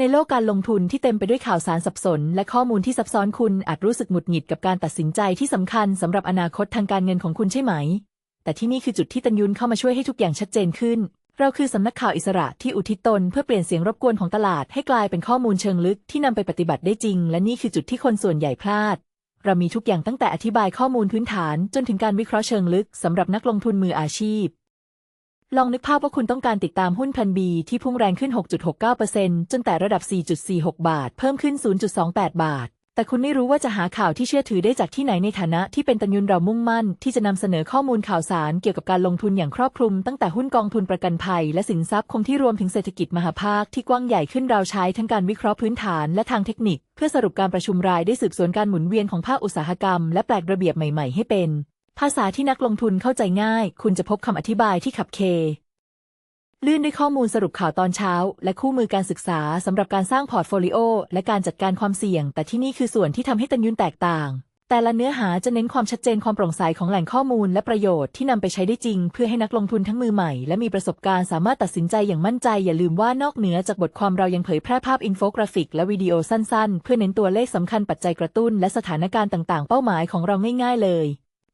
ในโลกการลงทุนที่เต็มไปด้วยข่าวสารสับสน และข้อมูลที่ซับซ้อนคุณอาจรู้สึกหงุดหงิดกับการตัดสินใจที่สำคัญสำหรับอนาคตทางการเงินของคุณใช่ไหม แต่ที่นี่คือจุดที่ตันยุนเข้ามาช่วยให้ทุกอย่างชัดเจนขึ้น เราคือสำนักข่าวอิสระที่อุทิศตนเพื่อเปลี่ยนเสียงรบกวนของตลาดให้กลายเป็นข้อมูลเชิงลึกที่นำไปปฏิบัติได้จริง และนี่คือจุดที่คนส่วนใหญ่พลาด เรามีทุกอย่างตั้งแต่อธิบายข้อมูลพื้นฐาน จนถึงการวิเคราะห์เชิงลึกสำหรับนักลงทุนมืออาชีพ ลองนึกภาพว่าคุณต้องการติดตามหุ้นพันบีที่พุ่งแรงขึ้น 6.69%จนแต่ระดับ 4.46 บาท เพิ่มขึ้น 0.28 บาท แต่คุณไม่รู้ว่าจะหาข่าวที่เชื่อถือได้จากที่ไหนในฐานะที่เป็นตันยุนเรามุ่งมั่น ที่จะนำเสนอข้อมูลข่าวสารเกี่ยวกับการลงทุนอย่างครอบคลุม ตั้งแต่หุ้นกองทุนประกันภัย และสินทรัพย์คงที่รวมถึงเศรษฐกิจมหาภาคที่กว้างใหญ่ขึ้นเราใช้ทั้งการวิเคราะห์พื้นฐานและทางเทคนิค เพื่อสรุปการประชุมรายได้สืบสวนการหมุนเวียนของภาคอุตสาหกรรม และแปลกระเบียบใหม่ ๆ ให้เป็น ภาษาที่นักลงทุนเข้าใจง่าย คุณจะพบคำอธิบายที่ขับเค ลื่นด้วยข้อมูลสรุปข่าวตอนเช้า และคู่มือการศึกษาสำหรับการสร้างพอร์ตโฟลิโอและการจัดการความเสี่ยง แต่ที่นี่คือส่วนที่ทำให้ตันยุนแตกต่าง แต่ละเนื้อหาจะเน้นความชัดเจนความโปร่งใสของแหล่งข้อมูล และประโยชน์ที่นำไปใช้ได้จริง เพื่อให้นักลงทุนทั้งมือใหม่ และมีประสบการณ์สามารถตัดสินใจอย่างมั่นใจ อย่าลืมว่านอกเหนือจากบทความเรายังเผยแพร่ภาพอินโฟกราฟิก และวิดีโอสั้น ๆ เพื่อเน้นตัวเลขสำคัญปัจจัยกระตุ้น และสถานการณ์ต่าง ๆ เป้าหมายของเราง่าย ๆ เลย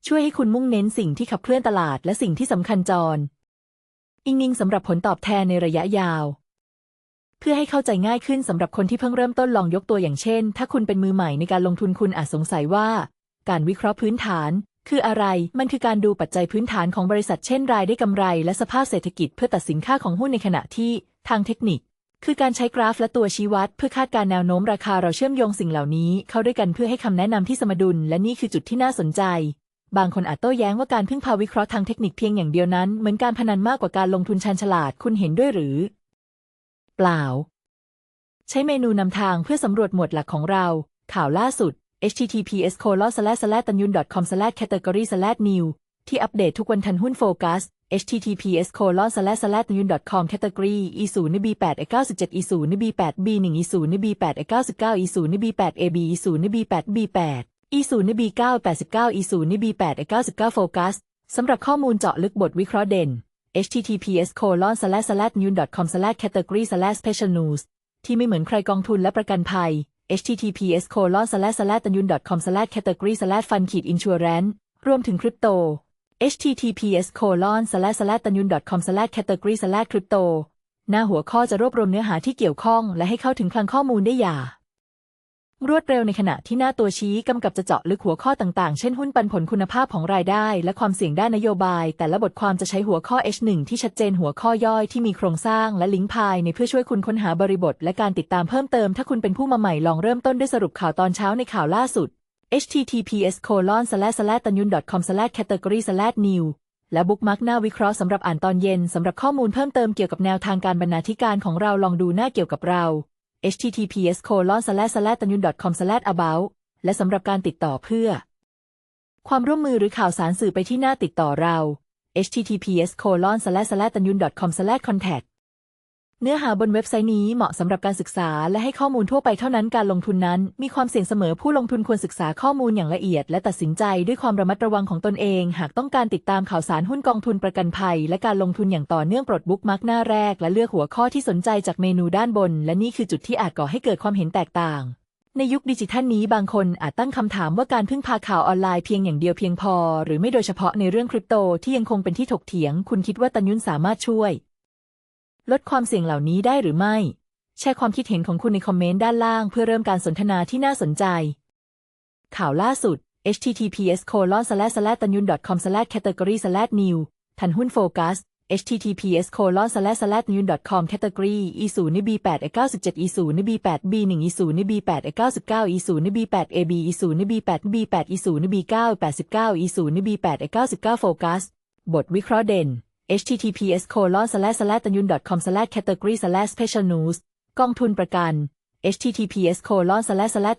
ช่วยให้คุณมุ่งเน้นสิ่งที่ขับเคลื่อนตลาดและสิ่งที่สำคัญจร อิงนิงสำหรับผลตอบแทนในระยะยาว เพื่อให้เข้าใจง่ายขึ้นสำหรับคนที่เพิ่งเริ่มต้นลองยกตัวอย่างเช่น ถ้าคุณเป็นมือใหม่ในการลงทุนคุณอาจสงสัยว่า การวิเคราะห์พื้นฐาน คืออะไร มันคือการดูปัจจัยพื้นฐานของบริษัทเช่น รายได้กำไร และสภาพเศรษฐกิจเพื่อตัดสินค่าของหุ้นในขณะที่ทางเทคนิคคือการใช้กราฟและตัวชี้วัด เพื่อคาดการแนวโน้มราคาเราเชื่อมโยงสิ่งเหล่านี้ เข้าด้วยกันเพื่อให้คำแนะนำที่สมดุล และนี่คือจุดที่น่าสนใจ บางคนอาจโต้แย้งว่าการพึ่งพาวิเคราะห์ทางเทคนิคเพียงอย่างเดียวนั้น เหมือนการพนันมากกว่าการลงทุนชันฉลาดคุณเห็นด้วยหรือ เปล่า ใช้เมนูนำทางเพื่อสำรวจหมวดหลักของเรา ข่าวล่าสุด https c o l o s s l a tan yun com s l a category s l a new ที่อัปเดตทุกวันทันหุ้นโฟกัส https tan yun com category e 0 b 8 e 97 e 0 b 8 b 1 e 0 b 8 e 99 e 0 b 8 ab e 0 b 8 b 8 e 0 b 9 89 e 0 b 8 e 99โฟกัสสำหรับข้อมูลเจาะลึกบทวิเคราะห์เด่น https yun com category special news ที่ไม่เหมือนใครกองทุนและประกันภัย https tan yun com category fund insurance รวมถึงคริปโต https tan yun com category crypto หน้าหัวข้อจะรวบรวมเนื้อหาที่เกี่ยวข้อง และให้เข้าถึงคลังข้อมูลได้อย่าง รวดเร็วในขณะที่หน้าตัวชี้กำกับจะเจาะลึกหัวข้อต่างๆ เช่นหุ้นปันผลคุณภาพของรายได้ และความเสี่ยงด้านนโยบาย แต่ละบทความจะใช้หัวข้อ H1 ที่ชัดเจนหัวข้อย่อยที่มีโครงสร้างและลิงก์ภายในเพื่อช่วยคุณค้นหาบริบท และการติดตามเพิ่มเติม ถ้าคุณเป็นผู้มาใหม่ลองเริ่มต้นด้วยสรุปข่าวตอนเช้าในข่าวล่าสุด https tan yun com category new และบุ๊กมาร์กหน้าวิเคราะห์สำหรับอ่านตอนเย็นสำหรับข้อมูลเพิ่มเติมเกี่ยวกับแนวทางการบรรณาธิการของเราลองดูหน้าเกี่ยวกับเรา https tan yun com about และสำหรับการติดต่อเพื่อ ความร่วมมือหรือข่าวสารสื่อไปที่หน้าติดต่อเรา https tan yun com contact เนื้อหาบนเว็บไซต์นี้เหมาะสำหรับการศึกษาและให้ข้อมูลทั่วไปเท่านั้นการลงทุนนั้น มีความเสี่ยงเสมอผู้ลงทุนควรศึกษาข้อมูลอย่างละเอียด และตัดสินใจด้วยความระมัดระวังของตนเอง หากต้องการติดตามข่าวสารหุ้นกองทุนประกันภัย และการลงทุนอย่างต่อเนื่องปลดบุ๊กมาร์กหน้าแรก และเลือกหัวข้อที่สนใจจากเมนูด้านบน และนี่คือจุดที่อาจก่อให้เกิดความเห็นแตกต่าง ในยุคดิจิทัลนี้บางคนอาจตั้งคำถามว่าการพึ่งพาข่าวออนไลน์เพียงอย่างเดียวเพียงพอ หรือไม่โดยเฉพาะในเรื่องคริปโตที่ยังคงเป็นที่ถกเถียง คุณคิดว่าตันยุนสามารถช่วย ลดความเสี่ยงเหล่านี้ได้หรือไม่ แชร์ความคิดเห็นของคุณในคอมเมนต์ด้านล่างเพื่อเริ่มการสนทนาที่น่าสนใจ ข่าวล่าสุด https tan yun com category new ทันหุ้นโฟกัส https tan yun com category e 0 b 8 e 97 e 0 b 8 b 1 e 0 b 8 e 99 e 0 b 8 ab e 0 b 8 b 8 e 0 b 9 89 e 0 b 8 e 99 โฟกัส บทวิเคราะห์เด่น https tan yun com category special news กองทุนประกัน https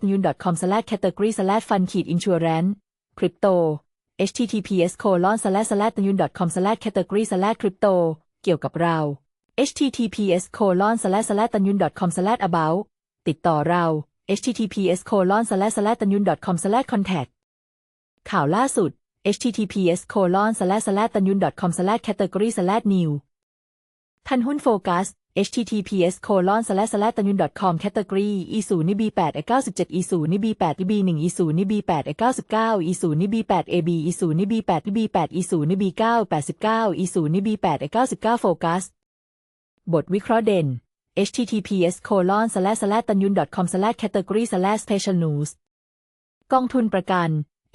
tan yun com category fund insurance คริปโต https tan yun com category crypto เกี่ยวกับเรา https tan yun com about ติดต่อเรา https tan yun com contact ข่าวล่าสุด https tan yun com category new ทันหุ้นโฟกัส https colon slash slash ตันยุน .com category e 0นิ b 8 e 97 e 0นิ b 8 b 1 e 0นิ b 8 e 99 e 0นิ b 8 ab e 0นิ b 8 b 8 e 0นิ b 9 89 e 0นิ b 8 e 99โฟกัสบทวิเคราะห์เด่น https colon slash slash ตันยุน .com slash category slash special news กองทุนประกัน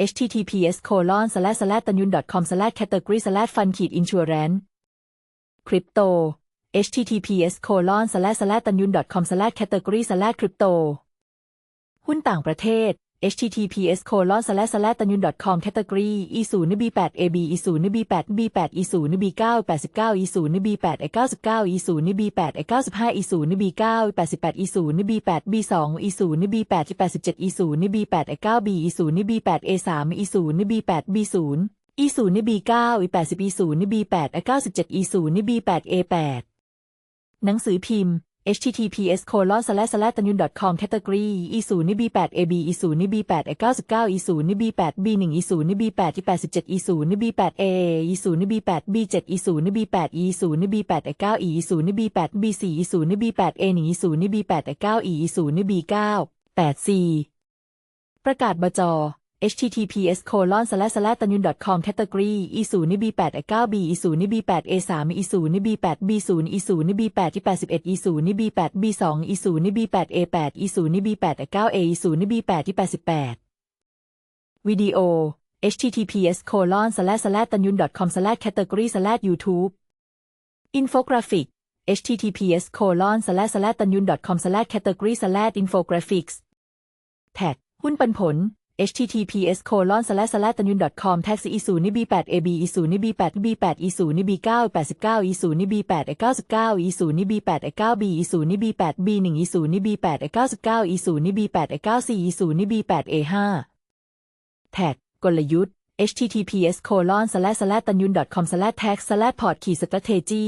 https colon slash slash ตันยุน .com slash category slash fund ขีด insurance คริปโต https colon slash slash tanyun com slash category slash crypto หุ้นต่างประเทศ https colon slash slash ตันยุน .com category e 0 b 8 ab e 0 b 8 b 8 e 0 b 9 89 e 0 b 8 e 99 e 0 b 8 e 95 e 0 b 9 88 e 0 b 8 b 2 e 0 b 8 87 e 0 b 8 e 9 b e 0 b 8 a 3 e 0 b 8 b 0 e 0 b 9 e 80 e 0 b 8 e 97 e 0 b 8 a 8หนังสือพิมพ์ https colon slash slash ตันยุน .com category e 0นิ b 8 ab e 0นิ b 8 e 99 e 0นิ b 8 b 1 e 0นิ b 8 e 87 e 0นิ b 8 a e 0นิ b 8 b 7 e 0นิ b 8 e 0นิ b 8 e 9 e 0นิ b 8 b 4 e 0นิ b 8 a 1 e 0นิ b 8 e 9 e 0นิ b 9 8 c ประกาศบจ https colon slash slash ตันยุน .com category e 0 b 8 e 9 b e 0 b 8 a 3 e 0 b 8 b 0 e 0 b 8 e 81 e 0 b 8 b 2 e 0 b 8 a 8 e 0 b 8 e 9 a e 0 b 8 e 88วิดีโอ https colon slash slash ตันยุน .com slash category slash youtube อินโฟกราฟิก https colon slash slash ตันยุน .com slash category slash infographics แท็กหุ้นปันผล https colon slash slash ตันยุน .com tag อีศูนิ b 8 ab อีศูนิ b 8 b 8อีศูนิ b 9 89อีศูนิ b 8 99อีศูนิ b 8 9 b อีศูนิ b 8 b 1อีศูนิ b 8 99อีศูนิ b 8 94อีศูนิ b 8 a 5แท็กกลยุทธ์ https colon slash slash ตันยุน .com slash tag slash port ขีด strategy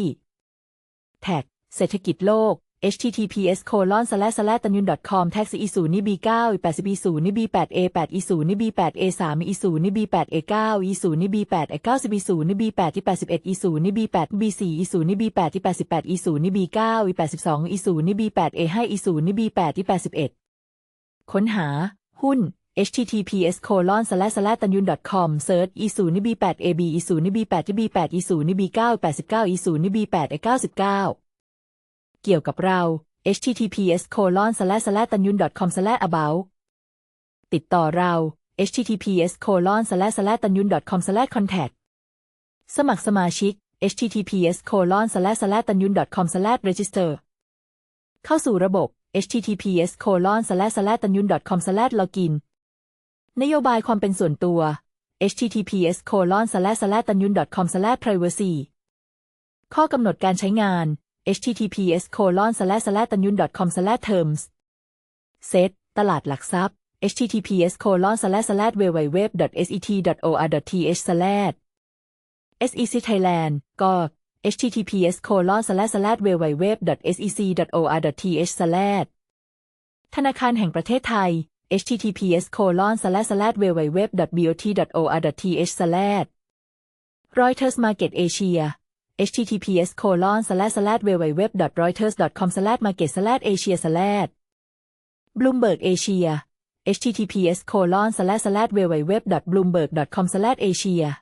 แท็กเศรษฐกิจโลก https colon slash slash ตันยุน .com tag อีศูนิ b 9 80 e ศูนิ b 8 a 8 e ศูนิ b 8 a 3 e ศูนิ b 8 a 9 e ศูนิ b 8 a 90 e ศูนิ b 8 e 81 e ศูนิ b 8 b 4 e ศูนิ b 8 e 88 e ศูนิ b 9 e 82 e ศูนิ b 8 a 5 e ศูนิ b 8 e 81ค้นหา หุ้น https colon slash slash ตันยุน .com search อีศูนิ b 8 ab อีศูนิ b 8 b 8 e ศูนิ b 9 89 e ศูนิ b 8 a 99เกี่ เกี่ยวกับเรา https colon slash slash ตันยุน .com slash about ติดต่อเรา https colon slash slash ตันยุน .com slash contact สมัครสมาชิก https colon slash slash ตันยุน .com slash register เข้าสู่ระบบ https colon slash slash ตันยุน .com slash login นโยบายความเป็นส่วนตัว https colon slash slash ตันยุน .com slash privacy ข้อกำหนดการใช้งาน https colon slash slash ตันยุน .com slash terms เซตตลาดหลักทรัพย์ https colon slash slash www set or th slash sec thailand ก็ https colon slash slash www sec or th slash ธนาคารแห่งประเทศไทย https colon slash slash www bot or th slash Reuters Market Asia https colon slash slash www reuters com slash market slash asia slash Bloomberg Asia https colon slash slash www bloomberg com slash asia